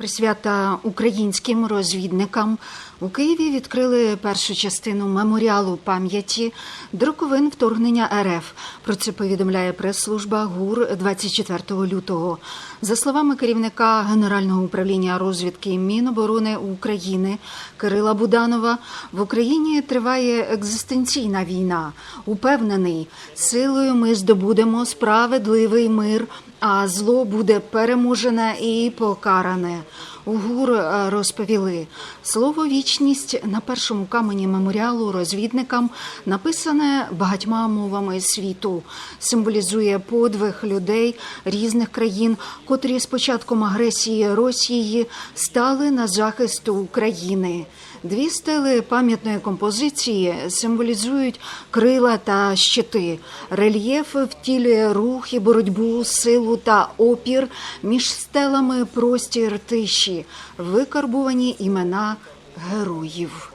Присвята українським розвідникам у Києві відкрили першу частину меморіалу пам'яті дроковин вторгнення РФ. Про це повідомляє прес-служба ГУР 24 лютого. За словами керівника Генерального управління розвідки Міноборони України Кирила Буданова, в Україні триває екзистенційна війна. Упевнений, силою ми здобудемо справедливий мир а зло буде переможене і покаране. ГУР е, розповіли слово вічність на першому камені меморіалу розвідникам написане багатьма мовами світу, символізує подвиг людей різних країн, котрі з початком агресії Росії стали на захист України. Дві стели пам'ятної композиції символізують крила та щити. Рельєф втілює рух і боротьбу, силу та опір між стелами простір тиші, викарбувані імена героїв.